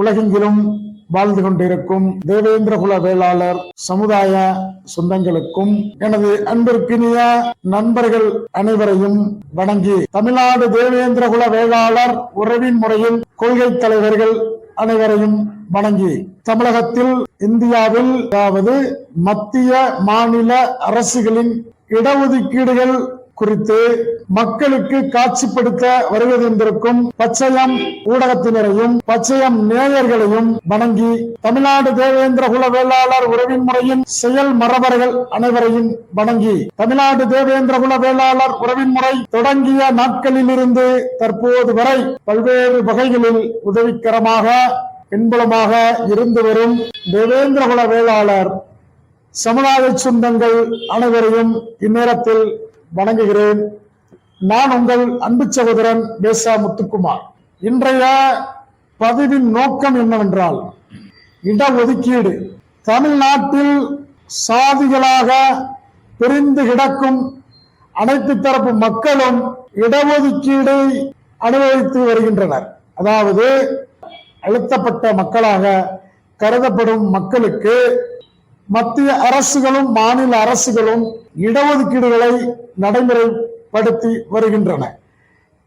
உலகெங்கிலும் வாழ்ந்து கொண்டிருக்கும் தேவேந்திரகுல வேளாளர் சமுதாய சொந்தங்களுக்கும் எனது அன்பிற்கினிய நண்பர்கள் அனைவரையும் வணங்கி தமிழ்நாடு தேவேந்திரகுல வேளாளர் உறவின் முறையில் கொள்கை தலைவர்கள் அனைவரையும் வணங்கி தமிழகத்தில் இந்தியாவில் அதாவது மத்திய மாநில அரசுகளின் இடஒதுக்கீடுகள் குறித்து மக்களுக்கு காட்சிப்படுத்த வருவதென்றிருக்கும் பச்சையம் ஊடகத்தினரையும் பச்சையம் நேயர்களையும் வணங்கி தமிழ்நாடு தேவேந்திர குல வேளாளர் உறவின் முறையின் செயல் மரபர்கள் அனைவரையும் வணங்கி தமிழ்நாடு தேவேந்திர குல வேளாளர் உறவின் முறை தொடங்கிய நாட்களிலிருந்து தற்போது வரை பல்வேறு வகைகளில் உதவிகரமாக பின்புலமாக இருந்து வரும் தேவேந்திர குல வேளாளர் சமுதாய சொந்தங்கள் அனைவரையும் இந்நேரத்தில் வணங்குகிறேன். நான் உங்கள் அன்பு சகோதரன் பேசா முத்துக்குமார். இன்றைய பதிவின் நோக்கம் என்னவென்றால் இடஒதுக்கீடு. தமிழ்நாட்டில் சாதிகளாக பிரிந்து கிடக்கும் அனைத்து தரப்பு மக்களும் இடஒதுக்கீடை அனுபவித்து வருகின்றனர். அதாவது அழுத்தப்பட்ட மக்களாக கருதப்படும் மக்களுக்கு மத்திய அரசுகளும் மாநில அரசுகளும் இடஒதுக்கீடுகளை நடைமுறைப்படுத்தி வருகின்றன.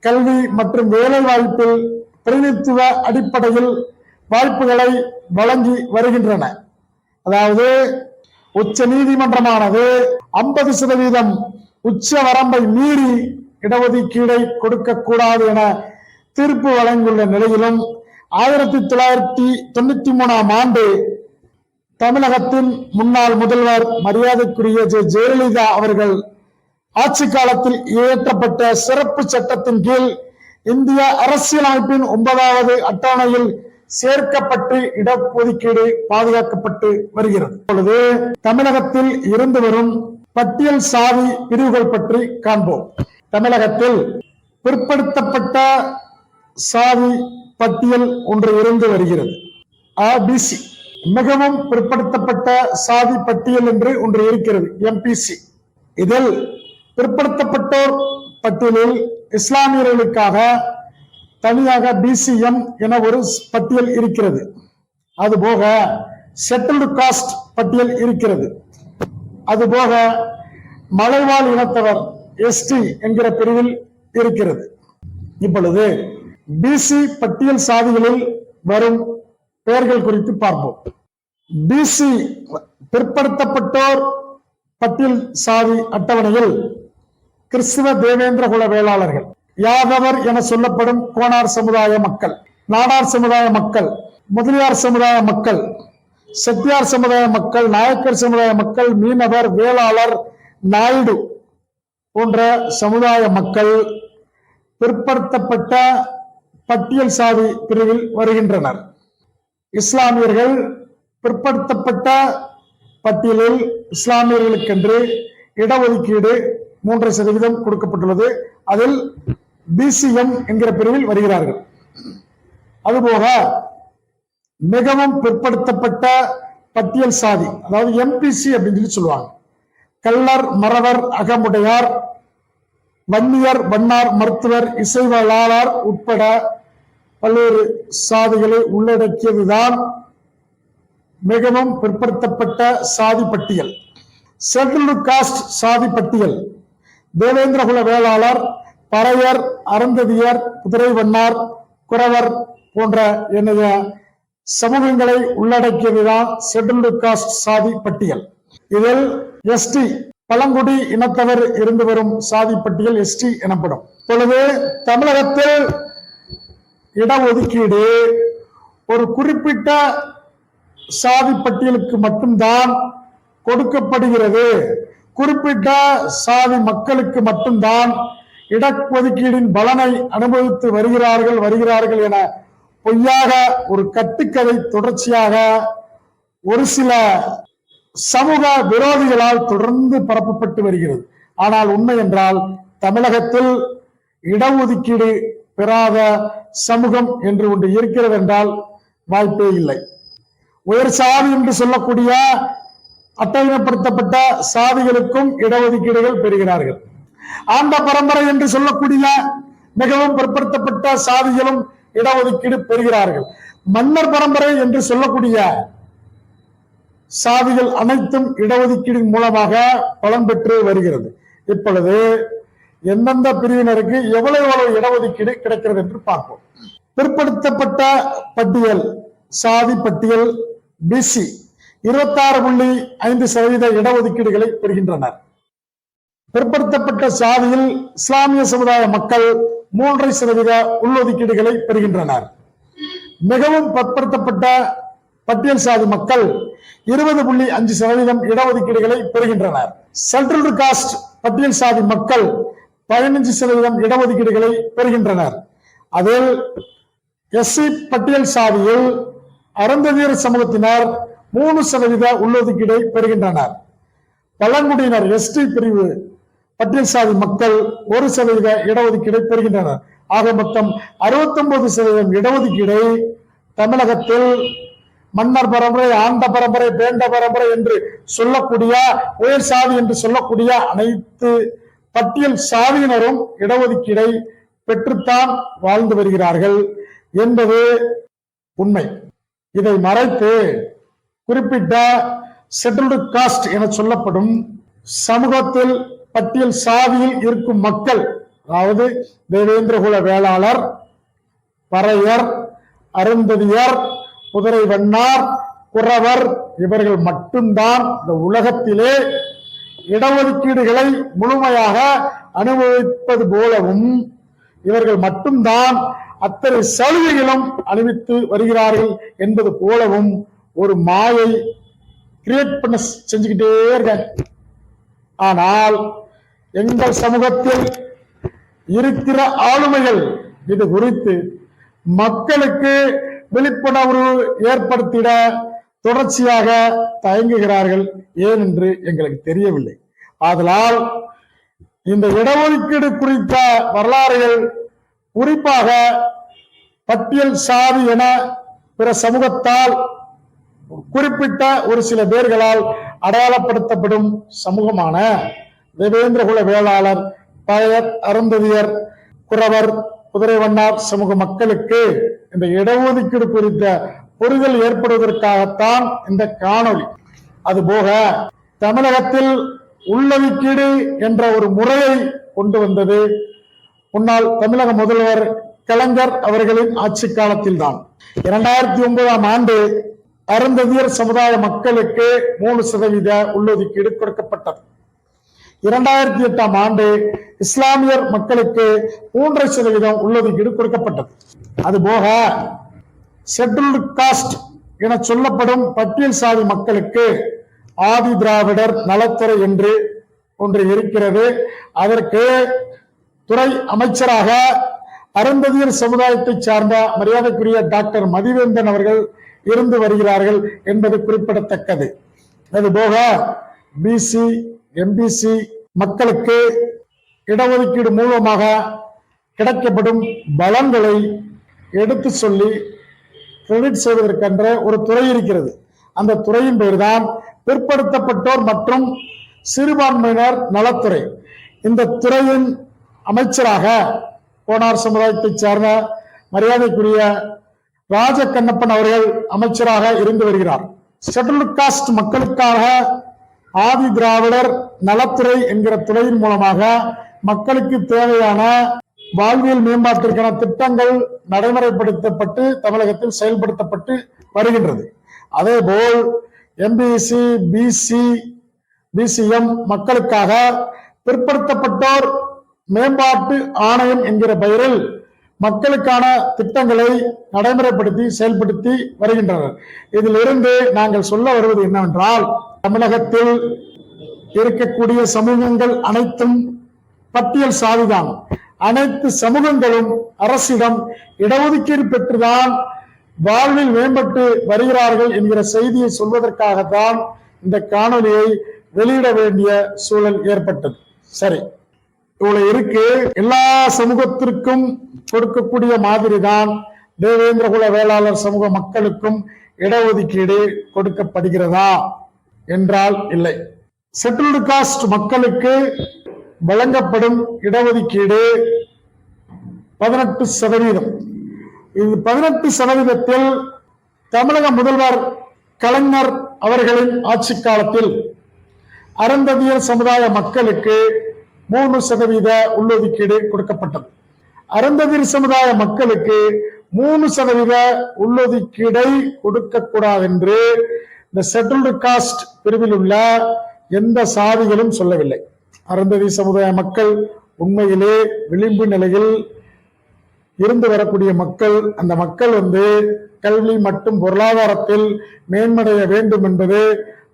கல்வி மற்றும் வேலை வாய்ப்பில் பிரதிநிதித்துவ அடிப்படையில் வாய்ப்புகளை வழங்கி வருகின்றன. அதாவது உச்ச நீதிமன்றமானது ஐம்பது சதவீதம் உச்ச வரம்பை மீறி இடஒதுக்கீடை கொடுக்க கூடாது என தீர்ப்பு வழங்கியுள்ள நிலையிலும் ஆயிரத்தி தொள்ளாயிரத்தி தொண்ணூத்தி மூணாம் ஆண்டு தமிழகத்தின் முன்னாள் முதல்வர் மரியாதைக்குரிய ஜெ ஜெயலலிதா அவர்கள் ஆட்சி காலத்தில் இயற்றப்பட்ட சிறப்பு சட்டத்தின் கீழ் இந்திய அரசியலமைப்பின் ஒன்பதாவது அட்டவணையில் சேர்க்கப்பட்டு இடஒதுக்கீடு பாதுகாக்கப்பட்டு வருகிறது. இப்பொழுது தமிழகத்தில் இருந்து வரும் பட்டியல் சாதி பிரிவுகள் பற்றி காண்போம். தமிழகத்தில் பிற்படுத்தப்பட்ட சாதி பட்டியல் ஒன்று இருந்து வருகிறது. ஆபிசி மிகவும் பிற்படுத்தப்பட்ட சாதி பட்டியல் என்று ஒன்று இருக்கிறது எம்பிசி இதில் பிற்படுத்தப்பட்டோர் பட்டியலில் இஸ்லாமியர்களுக்காக தனியாக பிசிஎம் என ஒரு பட்டியல் இருக்கிறது. அதுபோக செட்டில்டு காஸ்ட் பட்டியல் இருக்கிறது. அதுபோக மலைவாழ் இனத்தவர் எஸ்டி என்கிற பிரிவில் இருக்கிறது. இப்பொழுது பிசி பட்டியல் சாதிகளில் வரும் பெயர்கள் குறித்து பார்ப்போம். பிசி பிற்படுத்தப்பட்டோர் பட்டியல் சாதி அட்டவணையில் கிறிஸ்துவ தேவேந்திர குல வேளாளர்கள். யாதவர் என சொல்லப்படும் கோனார் சமுதாய மக்கள் நாடார் சமுதாய மக்கள் முதலியார் சமுதாய மக்கள் செட்டியார் சமுதாய மக்கள் நாயக்கர் சமுதாய மக்கள் மீனவர் வேளாளர் நாயுடு போன்ற சமுதாய மக்கள் பிற்படுத்தப்பட்ட பட்டியல் சாதி பிரிவில் வருகின்றனர். இஸ்லாமியர்கள் பிற்படுத்தப்பட்ட பட்டியலில் இஸ்லாமியர்களுக்கென்று இடஒதுக்கீடு மூன்று சதவீதம் கொடுக்கப்பட்டுள்ளது. அதில் பிசிஎம் என்கிற பிரிவில் வருகிறார்கள். அதுபோக மிகவும் பிற்படுத்தப்பட்ட பட்டியல் சாதி அதாவது எம்பிசி அப்படின்னு சொல்லி சொல்லுவாங்க. கல்லர் மறவர் அகமுடையார் வன்னியர் வண்ணார் மருத்துவர் இசைவளாளர் உட்பட பல்வேறு சாதிகளை உள்ளடக்கியதுதான் மிகவும் பிற்படுத்தப்பட்ட சாதி பட்டியல். செட்டில்டு காஸ்ட் சாதி பட்டியல். தேவேந்திரகுல வேளாளர் பறையர் அருந்ததியர் குதிரைவண்ணார் குறவர் போன்ற என்னைய சமூகங்களை உள்ளடக்கியதுதான் செட்டில்டு காஸ்ட் சாதி பட்டியல். இதில் எஸ்டி பழங்குடி இனத்தவர் இருந்து வரும் சாதி பட்டியல் எஸ்டி எனப்படும். இப்பொழுது தமிழகத்தில் இடஒதுக்கீடு ஒரு குறிப்பிட்ட சாதி பட்டியலுக்கு மட்டும்தான் கொடுக்கப்படுகிறது. குறிப்பிட்ட சாதி மக்களுக்கு மட்டும்தான் இடஒதுக்கீடின் பலனை அனுபவித்து வருகிறார்கள் வருகிறார்கள் என பொய்யாக ஒரு கட்டுக்கதை தொடர்ச்சியாக ஒரு சில சமூக விரோதிகளால் தொடர்ந்து பரப்பப்பட்டு வருகிறது. ஆனால் உண்மை என்றால் தமிழகத்தில் இடஒதுக்கீடு பெறாத சமூகம் என்று ஒன்று இருக்கிறது என்றால் வாய்ப்பே இல்லை. உயர் சாதி என்று சொல்லக்கூடிய அட்டவணைப்படுத்தப்பட்ட சாதிகளுக்கும் இடஒதுக்கீடுகள் பெறுகிறார்கள். ஆண்ட பரம்பரை என்று சொல்லக்கூடிய மிகவும் பிற்படுத்தப்பட்ட சாதிகளும் இடஒதுக்கீடு பெறுகிறார்கள். மன்னர் பரம்பரை என்று சொல்லக்கூடிய சாதிகள் அனைத்தும் இடஒதுக்கீடு மூலமாக பலன் பெற்று வருகிறது. இப்பொழுது எந்தெந்த பிரிவினருக்கு எவ்வளவு எவ்வளவு இடஒதுக்கீடு கிடைக்கிறது என்று பார்ப்போம். பிற்படுத்தப்பட்ட பட்டியல் சாதி பட்டியல் பிசி இருபத்தாறு புள்ளி ஐந்து சதவீத இடஒதுக்கீடுகளை பெறுகின்றனர். பிற்படுத்தப்பட்ட சாதியில் இஸ்லாமிய சமுதாய மக்கள் மூன்றரை சதவீத உள்ஒதுக்கீடுகளை பெறுகின்றனர். மிகவும் பிற்படுத்தப்பட்ட பட்டியல் சாதி மக்கள் இருபது புள்ளி அஞ்சு சதவீதம் இடஒதுக்கீடுகளை பெறுகின்றனர். சென்ட்ரல் காஸ்ட் பட்டியல் சாதி மக்கள் பதினஞ்சு சதவீதம் இடஒதுக்கீடுகளை பெறுகின்றனர். அதில் எஸ்சி பட்டியல் சாதியில் அருந்ததியர் சமூகத்தினர் மூணு சதவீத உள்ளொதுக்கீடை பெறுகின்றனர். பழங்குடியினர் எஸ்டி பிரிவு பட்டியல் சாதி மக்கள் ஒரு சதவீத இடஒதுக்கீடை பெறுகின்றனர். ஆக மொத்தம் 69% சதவீதம் இடஒதுக்கீடை தமிழகத்தில் மன்னர் பரம்பரை ஆண்ட பரம்பரை பேண்ட பரம்பரை என்று சொல்லக்கூடிய உயர் சாதி என்று சொல்லக்கூடிய அனைத்து பட்டியல் சாதியினரும் இடஒதுக்கீடை பெற்றுத்தான் வாழ்ந்து வருகிறார்கள் என்பது உண்மை. இதை மறைத்து குறிப்பிட்ட செட்டில்டு காஸ்ட் என சொல்லப்படும் சமூகத்தில் பட்டியல் சாதியில் இருக்கும் மக்கள் அதாவது தேவேந்திரகுல வேளாளர் பறையர் அருந்ததியர் குதிரை வண்ணார் குறவர் இவர்கள் மட்டும்தான் இந்த உலகத்திலே இடஒதுக்கீடுகளை முழுமையாக அனுபவிப்பது போலவும் இவர்கள் மட்டும்தான் அத்தனை சலுகைகளும் அணிவித்து வருகிறார்கள் என்பது போலவும் ஒரு மாயை கிரியேட் பண்ண செஞ்சுக்கிட்டே இருக்காங்க ஆனால் எங்கள் சமூகத்தில் இருக்கிற ஆளுமைகள் இது குறித்து மக்களுக்கு விழிப்புணர்வு ஏற்படுத்திட தொடர்ச்சியாக தயங்குகிறார்கள் ஏன் என்று எங்களுக்கு தெரியவில்லை. ஆதலால் இந்த இடஒதுக்கீடு குறித்த வரலாறுகள் குறிப்பாக பட்டியல் சாதி என பிற சமூகத்தால் குறிப்பிட்ட ஒரு சில பேர்களால் அடையாளப்படுத்தப்படும் சமூகமான தேவேந்திரகுல வேளாளர் பயர் அருந்ததியர் குறவர் குதிரை வண்ணார் சமூக மக்களுக்கு இந்த இடஒதுக்கீடு குறித்த புரிதல் ஏற்படுவதற்காகத்தான் இந்த காணொளி. அதுபோக தமிழகத்தில் உள்ளொதுக்கீடு என்ற ஒரு முறையை கொண்டு வந்தது முன்னாள் தமிழக முதல்வர் கலைஞர் அவர்களின் ஆட்சி காலத்தில் தான் இரண்டாயிரத்தி ஒன்பதாம் ஆண்டு அருந்ததியர் சமுதாய மக்களுக்கு மூணு சதவீத உள்ளொதுக்கீடு கொடுக்கப்பட்டது. இரண்டாயிரத்தி எட்டாம் ஆண்டு இஸ்லாமியர் மக்களுக்கு மூன்றரை சதவீதம் உள்ளொதுக்கீடு கொடுக்கப்பட்டது. அதுபோக ஷெட்யூல்டு காஸ்ட் என சொல்லப்படும் பட்டியல் சாதி மக்களுக்கு ஆதி திராவிடர் நலத்துறை என்று ஒன்று இருக்கிறது. அதற்கு துறை அமைச்சராக அருந்ததியர் சமுதாயத்தை சார்ந்த மரியாதைக்குரிய டாக்டர் மதிவேந்தன் அவர்கள் இருந்து வருகிறார்கள் என்பது குறிப்பிடத்தக்கது. அதுபோக பிசி எம்பிசி மக்களுக்கு இடஒதுக்கீடு மூலமாக கிடைக்கப்படும் பலன்களை எடுத்து சொல்லி கிரெடிட் செய்வதற்கென்ற ஒரு துறை இருக்கிறது. அந்த துறையின் பெயர்தான் பிற்படுத்தப்பட்டோர் மற்றும் சிறுபான்மையினர் நலத்துறை. இந்த துறையின் அமைச்சராக கோனார் சமுதாயத்தைச் சார்ந்த மரியாதைக்குரிய ராஜ கண்ணப்பன் அவர்கள் அமைச்சராக இருந்து வருகிறார். ஷெட்யூல்டு காஸ்ட் மக்களுக்காக ஆதி திராவிடர் நலத்துறை என்கிற துறையின் மூலமாக மக்களுக்கு தேவையான வாழ்வியல் மேம்பாட்டிற்கான திட்டங்கள் நடைமுறைப்படுத்தப்பட்டு தமிழகத்தில் செயல்படுத்தப்பட்டு வருகின்றது. அதே போல் எம்பிசி பிசி பிசிஎம் மக்களுக்காக பிற்படுத்தப்பட்டோர் மேம்பாட்டு ஆணையம் என்கிற பெயரில் மக்களுக்கான திட்டங்களை நடைமுறைப்படுத்தி செயல்படுத்தி வருகின்றனர். இதிலிருந்து நாங்கள் சொல்ல வருவது என்னவென்றால் தமிழகத்தில் இருக்கக்கூடிய சமூகங்கள் அனைத்தும் பட்டியல் சாதிதான். அனைத்து சமூகங்களும் அரசிடம் இடஒதுக்கீடு பெற்றுதான் வாழ்வில் மேம்பட்டு வருகிறார்கள் என்கிற செய்தியை சொல்வதற்காகத்தான் இந்த காணொலியை வெளியிட வேண்டிய சூழல் ஏற்பட்டது. சரி இவ்வளவு இருக்கு. எல்லா சமூகத்திற்கும் கொடுக்கக்கூடிய மாதிரி தான் தேவேந்திரகுல வேளாளர் சமூக மக்களுக்கும் இடஒதுக்கீடு கொடுக்கப்படுகிறதா? என்றால் இல்லை. செட்டில்டு காஸ்ட் மக்களுக்கு வழங்கப்படும் இடஒதுக்கீடு பதினெட்டு சதவீதம். இது பதினெட்டு சதவீதத்தில் தமிழக முதல்வர் கலைஞர் அவர்களின் ஆட்சி காலத்தில் அருந்ததியர் சமுதாய மக்களுக்கு மூணு சதவீத உள்ளொதுக்கீடு கொடுக்கப்பட்டது. அருந்ததியர் சமுதாய மக்களுக்கு மூணு சதவீத உள்ளொதுக்கீடை கொடுக்கக்கூடாது என்று இந்த செட்டில்டு காஸ்ட் பிரிவில் உள்ள எந்த சாதிகளும் சொல்லவில்லை. அருந்ததி சமுதாய மக்கள் உண்மையிலே விளிம்பு நிலையில் இருந்து வரக்கூடிய மக்கள் அந்த மக்கள் வந்து கல்வி மற்றும் பொருளாதாரத்தில் மேன்மடைய வேண்டும் என்பது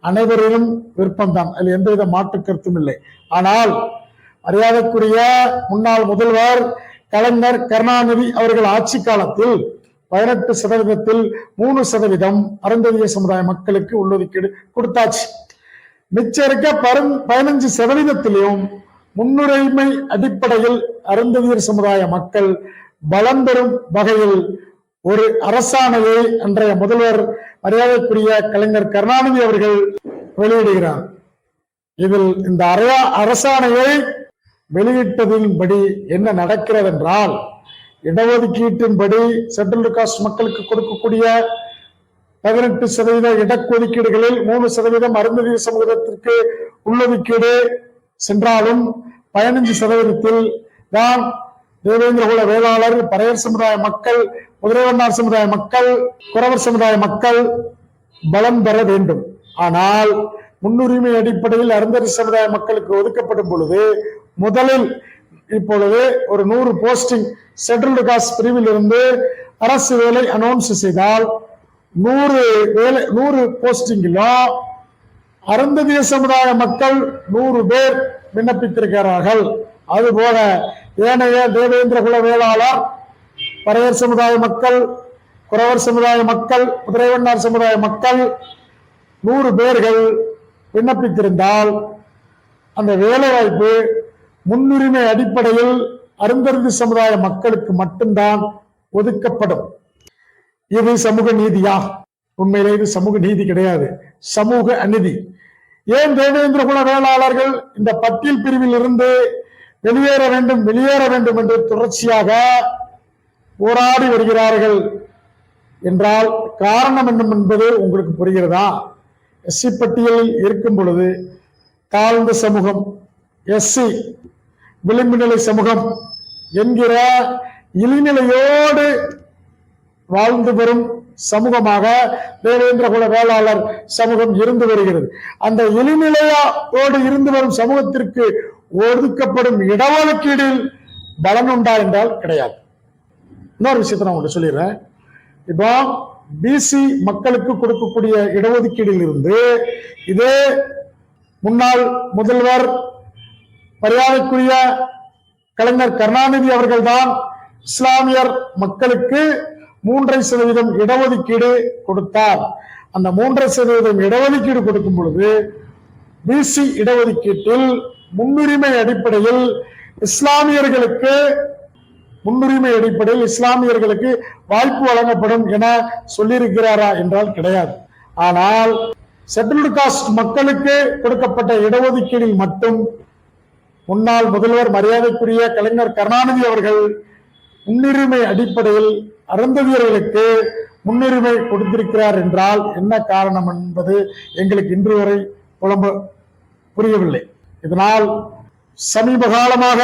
அனைவரிலும் விருப்பம்தான். அதில் எந்தவித மாற்று கருத்தும் இல்லை. ஆனால் மரியாதைக்குரிய முன்னாள் முதல்வர் கலைஞர் கருணாநிதி அவர்கள் ஆட்சி காலத்தில் பதினெட்டு சதவீதத்தில் மூணு சதவீதம் அருந்ததிய சமுதாய மக்களுக்கு உள்ளொதுக்கீடு கொடுத்தாச்சு. மிச்சம் இருக்க பதினஞ்சு சதவீதத்திலையும் முன்னுரிமை அடிப்படையில் அருந்ததியர் சமுதாய மக்கள் பலம் பெறும் வகையில் ஒரு அரசாணையை அன்றைய முதல்வர் மரியாதைக்குரிய கலைஞர் கருணாநிதி அவர்கள் வெளியிடுகிறார். இதில் இந்த அரசாணையை வெளியிட்டதின்படி என்ன நடக்கிறது என்றால் இடஒதுக்கீட்டின்படி செட்டில்டு காஸ்ட் மக்களுக்கு கொடுக்கக்கூடிய பதினெட்டு சதவீத இடஒதுக்கீடுகளில் மூணு சதவீதம் அருந்ததி சமூகத்திற்கு உள்ளொதுக்கீடு. சென்றாலும் பதினஞ்சு சதவீதத்தில் தான் தேவேந்திரகுல வேளாளர் பறையர் சமுதாய மக்கள் குதிரைவண்ணார் சமுதாய மக்கள் குறவர் சமுதாய மக்கள் பலம் பெற வேண்டும். ஆனால் முன்னுரிமை அடிப்படையில் அருந்ததி சமுதாய மக்களுக்கு ஒதுக்கப்படும் பொழுது முதலில் இப்பொழுது ஒரு நூறு போஸ்டிங் செட்டில்டு காஸ்ட் பிரிவில் இருந்து அரசு வேலை அனௌன்ஸ் செய்தால் நூறு வேலை நூறு போஸ்டிங்கிலும் அருந்ததிய சமுதாய மக்கள் நூறு பேர் விண்ணப்பித்திருக்கிறார்கள். அதுபோல ஏனைய தேவேந்திர குல வேளாளர் பறையர் சமுதாய மக்கள் குறவர் சமுதாய மக்கள் குதிரைவண்ணார் சமுதாய மக்கள் நூறு பேர்கள் விண்ணப்பித்திருந்தால் அந்த வேலைவாய்ப்பு முன்னுரிமை அடிப்படையில் அருந்ததி சமுதாய மக்களுக்கு மட்டும்தான் ஒதுக்கப்படும். இது சமூக நீதியா? உண்மையிலே இது சமூக நீதி கிடையாது. சமூக அநீதி. ஏன் தேவேந்திர குல வேளாளர்கள் இந்த பட்டியல் பிரிவில் இருந்து வெளியேற வேண்டும் வெளியேற வேண்டும் என்று தொடர்ச்சியாக போராடி வருகிறார்கள் என்றால் காரணம் என்ன என்பது உங்களுக்கு புரிகிறதா? எஸ்சி பட்டியலில் இருக்கும் பொழுது தாழ்ந்த சமூகம் எஸ்சி விளிம்பு நிலை சமூகம் என்கிற இழிநிலையோடு வாழ்ந்து வரும் சமூகமாக தேவேந்திர குல வேளாளர் சமூகம் இருந்து வருகிறது. அந்த இழிநிலையோடு இருந்து வரும் சமூகத்திற்கு ஒதுக்கப்படும் இடஒதுக்கீடில் பலன் உண்டா என்றால் கிடையாது. இன்னொரு விஷயத்தை நான் உங்கள்கிட்ட சொல்லிடுறேன். இப்போ பிசி மக்களுக்கு கொடுக்கக்கூடிய இடஒதுக்கீடில் இருந்து இதே முன்னாள் முதல்வர் மரியாதைக்குரிய கலைஞர் கருணாநிதி அவர்கள்தான் இஸ்லாமியர் மக்களுக்கு மூன்றரை சதவீதம் இடஒதுக்கீடு கொடுத்தார். அந்த மூன்றரை சதவீதம் இடஒதுக்கீடு கொடுக்கும் பொழுது பிசி இடஒதுக்கீட்டில் முன்னுரிமை அடிப்படையில் இஸ்லாமியர்களுக்கு முன்னுரிமை அடிப்படையில் இஸ்லாமியர்களுக்கு வாய்ப்பு வழங்கப்படும் என சொல்லியிருக்கிறாரா என்றால் கிடையாது. ஆனால் செட்டில்டு காஸ்ட் மக்களுக்கு கொடுக்கப்பட்ட இடஒதுக்கீடில் மட்டும் முன்னாள் முதல்வர் மரியாதைக்குரிய கலைஞர் கருணாநிதி அவர்கள் முன்னுரிமை அடிப்படையில் அறந்தவியர்களுக்கு முன்னுரிமை கொடுத்திருக்கிறார் என்றால் என்ன காரணம் என்பது எங்களுக்கு இன்று வரை புலம்ப புரியவில்லை. இதனால் சமீப காலமாக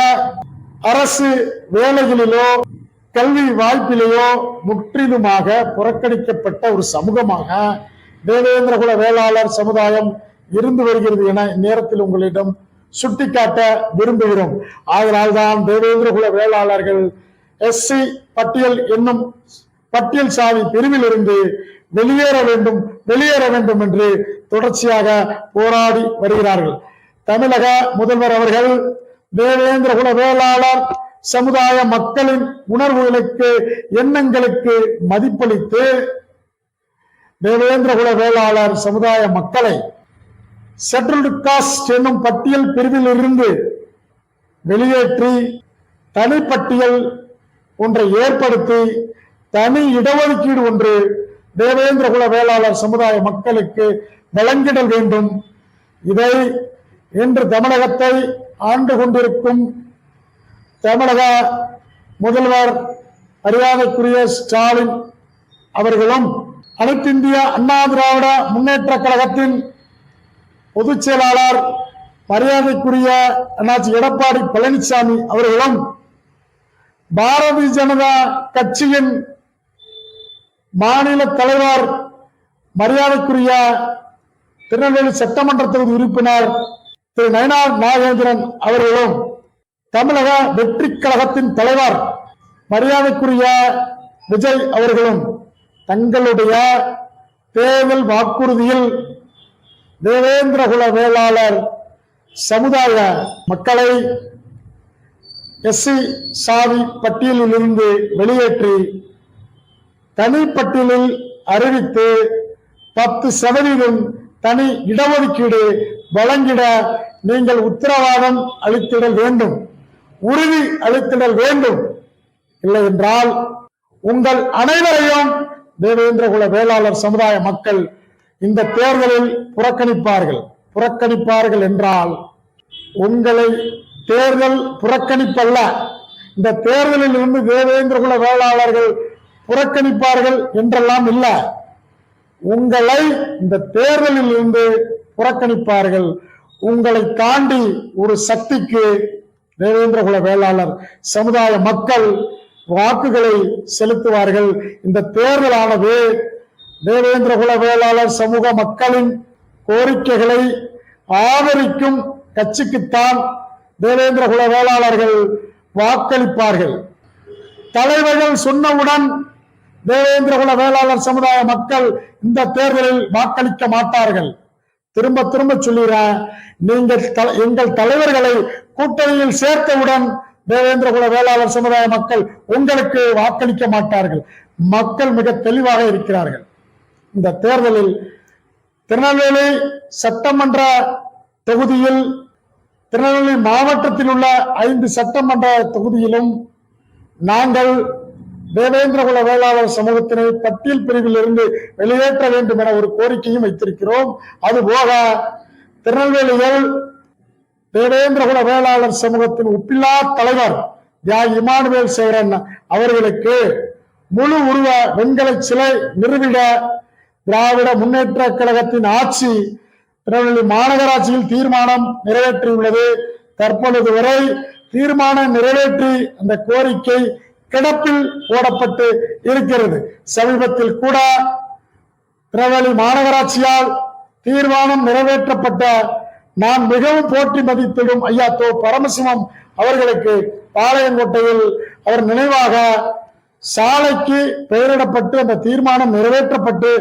அரசு வேலைகளிலோ கல்வி வாய்ப்பிலேயோ முற்றிலுமாக புறக்கணிக்கப்பட்ட ஒரு சமூகமாக தேவேந்திரகுல வேளாளர் சமுதாயம் இருந்து வருகிறது என இந்நேரத்தில் உங்களிடம் சுட்டிக்காட்ட விரும்புகிறோம். அதனால்தான் தேவேந்திரகுல வேளாளர்கள் எஸ்சி பட்டியல் என்னும் பட்டியல் சாதி பிரிவில் இருந்து வெளியேற வேண்டும் வெளியேற வேண்டும் என்று தொடர்ச்சியாக போராடி வருகிறார்கள். தமிழக முதல்வர் அவர்கள் தேவேந்திர குல வேளாளர் சமுதாய மக்களின் உணர்வுகளுக்கு எண்ணங்களுக்கு மதிப்பளித்து தேவேந்திர குல வேளாளர் சமுதாய மக்களை செட்டில்டு காஸ்ட் என்னும் பட்டியல் பிரிவில் இருந்து வெளியேற்றி தனிப்பட்டியல் ஒன்றை ஏற்படுத்தி தனி இடஒதுக்கீடு ஒன்று தேவேந்திர குல வேளாளர் சமுதாய மக்களுக்கு வழங்கிடல் வேண்டும். இதை இன்று தமிழகத்தை ஆண்டு கொண்டிருக்கும் தமிழக முதல்வர் மரியாதைக்குரிய ஸ்டாலின் அவர்களும் அனைத்து இந்திய அண்ணா திராவிட முன்னேற்ற கழகத்தின் பொதுச் செயலாளர் மரியாதைக்குரிய அண்ணாச்சி எடப்பாடி பழனிசாமி அவர்களும் பாரதிய ஜனதா கட்சியின் மாநில தலைவர் மரியாதைக்குரிய திருநெல்வேலி சட்டமன்ற தொகுதி உறுப்பினர் திரு நயனார் நாகேந்திரன் அவர்களும் தமிழக வெற்றி கழகத்தின் தலைவர் மரியாதைக்குரிய விஜய் அவர்களும் தங்களுடைய தேர்தல் வாக்குறுதியில் தேவேந்திரகுல வேளாளர் சமுதாய மக்களை எஸ்சி சாதி பட்டியலில் இருந்து வெளியேற்றி தனிப்பட்டியலில் அறிவித்து பத்து சதவீதம் தனி இடஒதுக்கீடு வழங்கிட நீங்கள் உத்தரவாதம் அளித்திடல் வேண்டும். உறுதி அளித்திடல் வேண்டும். இல்லை என்றால் உங்கள் அனைவரையும் தேவேந்திரகுல வேளாளர் சமுதாய மக்கள் இந்த தேர்தலில் புறக்கணிப்பார்கள். புறக்கணிப்பார்கள் என்றால் உங்களை தேர்தல் புறக்கணிப்பல்ல. இந்த தேர்தலில் இருந்து தேவேந்திரகுல வேளாளர்கள் புறக்கணிப்பார்கள் என்றெல்லாம் இல்லை. உங்களை இந்த தேர்தலில் இருந்து புறக்கணிப்பார்கள். உங்களை தாண்டி ஒரு சக்திக்கு தேவேந்திரகுல வேளாளர் சமுதாய மக்கள் வாக்குகளை செலுத்துவார்கள். இந்த தேர்தலானது தேவேந்திரகுல வேளாளர் சமூக மக்களின் கோரிக்கைகளை ஆதரிக்கும் கட்சிக்குத்தான் தேவேந்திரகுல வேளாளர்கள் வாக்களிப்பார்கள். தலைவர்கள் சொன்னவுடன் தேவேந்திரகுல வேளாளர் சமுதாய மக்கள் இந்த தேர்தலில் வாக்களிக்க மாட்டார்கள். திரும்ப திரும்ப சொல்லுகிறேன் நீங்கள் எங்கள் தலைவர்களை கூட்டணியில் சேர்த்தவுடன் தேவேந்திரகுல வேளாளர் சமுதாய மக்கள் உங்களுக்கு வாக்களிக்க மாட்டார்கள். மக்கள் மிக தெளிவாக இருக்கிறார்கள். இந்த தேர்தலில் திருநெல்வேலி சட்டமன்ற தொகுதியில் திருநெல்வேலி மாவட்டத்தில் உள்ள ஐந்து சட்டமன்ற தொகுதியிலும் நாங்கள் தேவேந்திரகுல வேளாளர் சமூகத்தினை பட்டியல் பிரிவில் இருந்து வெளியேற்ற வேண்டும் என ஒரு கோரிக்கையும் வைத்திருக்கிறோம். அதுபோக திருநெல்வேலியில் தேவேந்திரகுல வேளாளர் சமூகத்தின் ஒப்பில்லா தலைவர் தியாகி இமானுவேல் சேரன் அவர்களுக்கு முழு உருவ வெண்கல சிலை நிறுவிட திராவிட முன்னேற்ற கழகத்தின் ஆட்சி திருநெல்வேலி மாநகராட்சியில் தீர்மானம் நிறைவேற்றியுள்ளது. தற்பொழுது வரை தீர்மானம் நிறைவேற்றி அந்த கோரிக்கை கிடப்பில் போடப்பட்டு இருக்கிறது. சமீபத்தில் கூட திருநெல்வேலி மாநகராட்சியால் தீர்மானம் நிறைவேற்றப்பட்ட நான் மிகவும் போற்றி மதித்திடும் ஐயா தோ பரமசிவம் அவர்களுக்கு பாளையங்கோட்டையில் அவர் நினைவாக சாலைக்கு பெயரிடப்பட்டு அந்த தீர்மானம் நிறைவேற்றப்பட்டு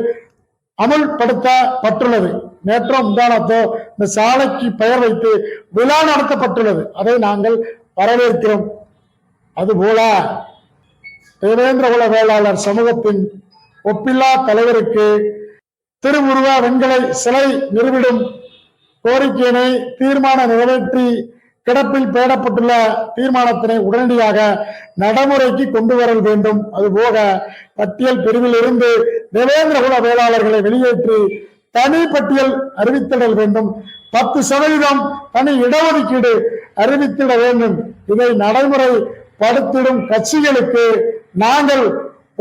அமுல்படுத்தப்பட்டுள்ளது. நேற்றோ முந்தானத்தோ இந்த சாலைக்கு பெயர் வைத்து விழா நடத்தப்பட்டுள்ளது. அதை நாங்கள் வரவேற்கிறோம். அதுபோல தேவேந்திரகுல வேளாளர் சமூகத்தின் ஒப்பில்லா தலைவருக்கு திருவுருவ வெண்கலை சிலை நிறுவிடும் கோரிக்கையினை தீர்மானம் நிறைவேற்றி கிடப்பில் பேடப்பட்டுள்ள தீர்மானத்தினை உடனடியாக நடைமுறைக்கு கொண்டு வர வேண்டும். அதுபோக பட்டியல் பிரிவில் இருந்து தேவேந்திரகுல வேளாளர்களை வெளியேற்றி தனி பட்டியல் அறிவித்திடல் வேண்டும். பத்து சதவீதம் தனி இடஒதுக்கீடு அறிவித்திட வேண்டும். இதை நடைமுறைப்படுத்திடும் கட்சிகளுக்கு நாங்கள்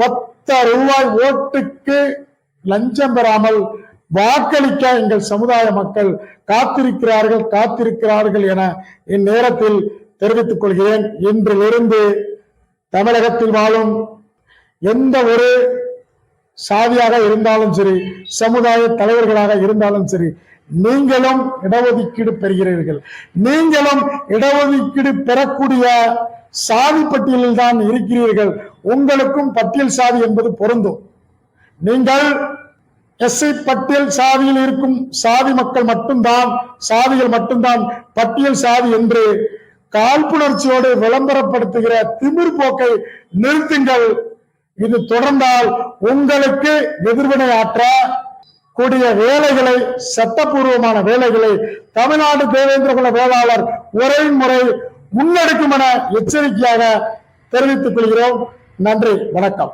ஒத்த ரூபாய் ஓட்டுக்கு லஞ்சம் பெறாமல் வாக்களிக்க எங்கள் சமுதாய மக்கள் காத்திருக்கிறார்கள் காத்திருக்கிறார்கள் என இந்நேரத்தில் தெரிவித்துக் கொள்கிறேன். இன்றிலிருந்து தமிழகத்தில் வாழும் எந்த ஒரு சாதியாக இருந்தாலும் சரி சமுதாய தலைவர்களாக இருந்தாலும் சரி நீங்களும் இடஒதுக்கீடு பெறுகிறீர்கள். நீங்களும் இடஒதுக்கீடு பெறக்கூடிய சாதி பட்டியலில் தான் இருக்கிறீர்கள். உங்களுக்கும் பட்டியல் சாதி என்பது பொருந்தும். நீங்கள் எஸ்சி பட்டியல் சாதியில் இருக்கும் சாதி மக்கள் மட்டும்தான் சாதிகள் மட்டும்தான் பட்டியல் சாதி என்று காழ்ப்புணர்ச்சியோடு விளம்பரப்படுத்துகிற திமிர் போக்கை நிறுத்துங்கள். இது தொடர்ந்தால் உங்களுக்கு எதிர்வினை ஆற்ற கூடிய வேலைகளை சட்டப்பூர்வமான வேலைகளை தமிழ்நாடு தேவேந்திர குல வேளாளர் ஒரே முறை முன்னெடுக்கும் என எச்சரிக்கையாக தெரிவித்துக் கொள்கிறோம். நன்றி வணக்கம்.